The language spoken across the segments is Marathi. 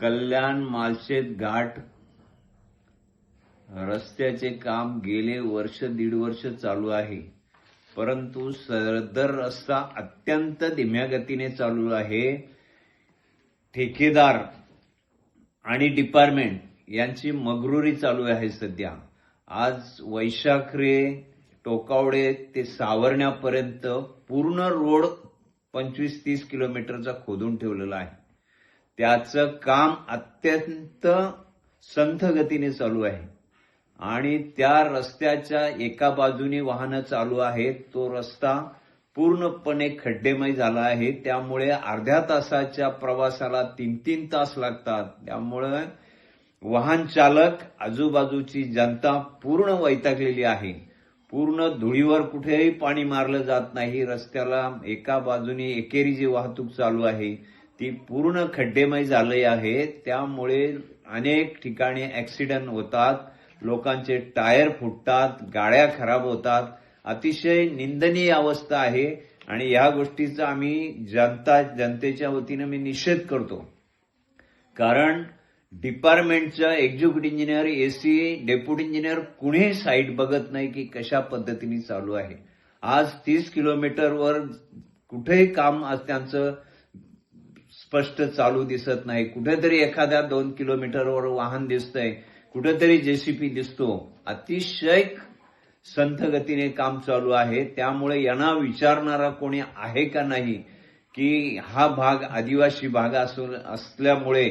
कल्याण मालशेत घाट. रस्त्याचे काम गेले वर्ष दीड वर्ष चालू आहे. परंतु सदर रस्ता अत्यंत धीम्या गतीने चालू आहे. ठेकेदार आणि डिपार्टमेंट यांची मगरुरी चालू आहे सध्या. आज वैशाखरे टोकावडे ते सावरण्यापर्यंत पूर्ण रोड पंचवीस तीस किलोमीटरचा खोदून ठेवलेला आहे. त्याचं काम अत्यंत संथ गतीने चालू आहे. आणि त्या रस्त्याच्या एका बाजूने वाहनं चालू आहेत. तो रस्ता पूर्णपणे खड्डेमय झाला आहे. त्यामुळे अर्ध्या तासाच्या प्रवासाला तीन तीन तास लागतात. त्यामुळे वाहन चालक आजूबाजूची जनता पूर्ण वैतागलेली आहे. पूर्ण धुळीवर कुठेही पाणी मारलं जात नाही. रस्त्याला एका बाजूने एकेरी जी वाहतूक चालू आहे. ती पूर्ण खड्डेमय झाली आहे. त्यामुळे अनेक ठिकाणी ऍक्सिडेंट होतात. लोकांचे टायर फुटतात गाड्या खराब होतात. अतिशय निंदनीय अवस्था आहे आणि या गोष्टीचा आम्ही जनता जनतेच्या वतीनं मी निषेध करतो. कारण डिपार्टमेंटचं executive engineer AC deputy engineer कुणीही साईट बघत नाही की कशा पद्धतीने चालू आहे. आज तीस किलोमीटरवर कुठेही काम आज त्यांचं स्पष्ट चालू दिसत नाही. कुठेतरी एखाद्या दोन किलोमीटरवर वाहन दिसतंय. कुठेतरी जेसीपी दिसतो. अतिशय संथ गतीने काम चालू आहे. त्यामुळे यांना विचारणारा कोणी आहे का नाही की हा भाग आदिवासी भाग असून असल्यामुळे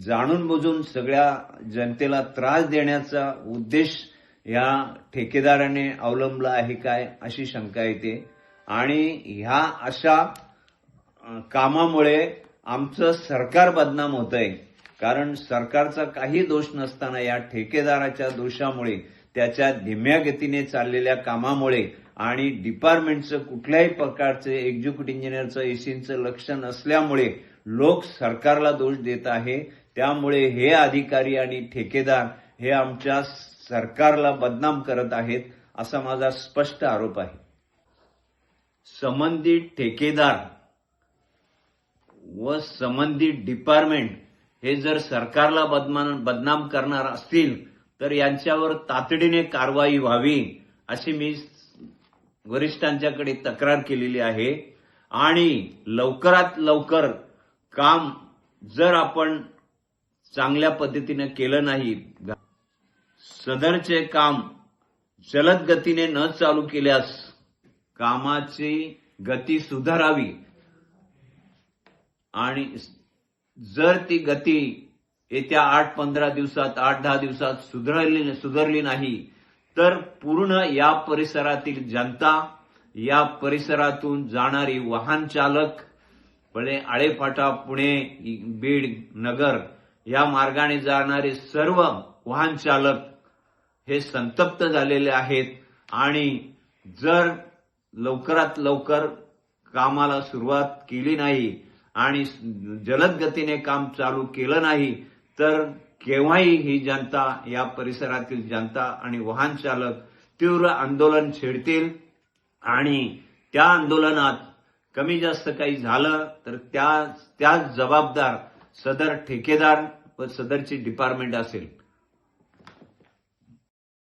जाणून बुजून सगळ्या जनतेला त्रास देण्याचा उद्देश या ठेकेदाराने अवलंबला आहे काय अशी शंका येते. आणि ह्या अशा कामामुळे आमचं सरकार बदनाम होत आहे कारण सरकारचा काही दोष नसताना या ठेकेदाराच्या दोषामुळे त्याच्या धीम्या गतीने चाललेल्या कामामुळे आणि डिपार्टमेंटचं कुठल्याही प्रकारचे एक्झिक्युटिव्ह इंजिनियरचं एसीचं लक्ष नसल्यामुळे लोक सरकारला दोष देत आहे. त्यामुळे हे अधिकारी आणि ठेकेदार हे आमच्या सरकारला बदनाम करत आहेत असा माझा स्पष्ट आरोप आहे. संबंधित ठेकेदार व संबंधित डिपार्टमेंट हे जर सरकारला बदनाम बदनाम करणार असतील तर यांच्यावर तातडीने कारवाई व्हावी अशी मी वरिष्ठांच्याकडे तक्रार केलेली आहे. आणि लवकरात लवकर काम जर आपण चांगल्या पद्धतीने केलं नाही सदरचे काम जलद गतीने न चालू केल्यास कामाची गती सुधारावी आणि जर ती गती येत्या आठ पंधरा दिवसात आठ दहा दिवसात सुधारली सुधारली नाही तर पूर्ण या परिसरातील जनता या परिसरातून जाणारी वाहन चालक पुणे आळेफाटा पुणे बीड नगर या मार्गाने जाणारे सर्व वाहन चालक हे संतप्त झालेले आहेत. आणि जर लवकरात लवकर कामाला सुरुवात केली नाही आणि जलद गतीने काम चालू केलं नाही तर केव्हाही ही जनता या परिसरातील जनता आणि वाहन चालक तीव्र आंदोलन छेडतील आणि त्या आंदोलनात कमी जास्त काही झालं तर त्या त्या जबाबदार सदर ठेकेदार व सदरची डिपार्टमेंट असेल.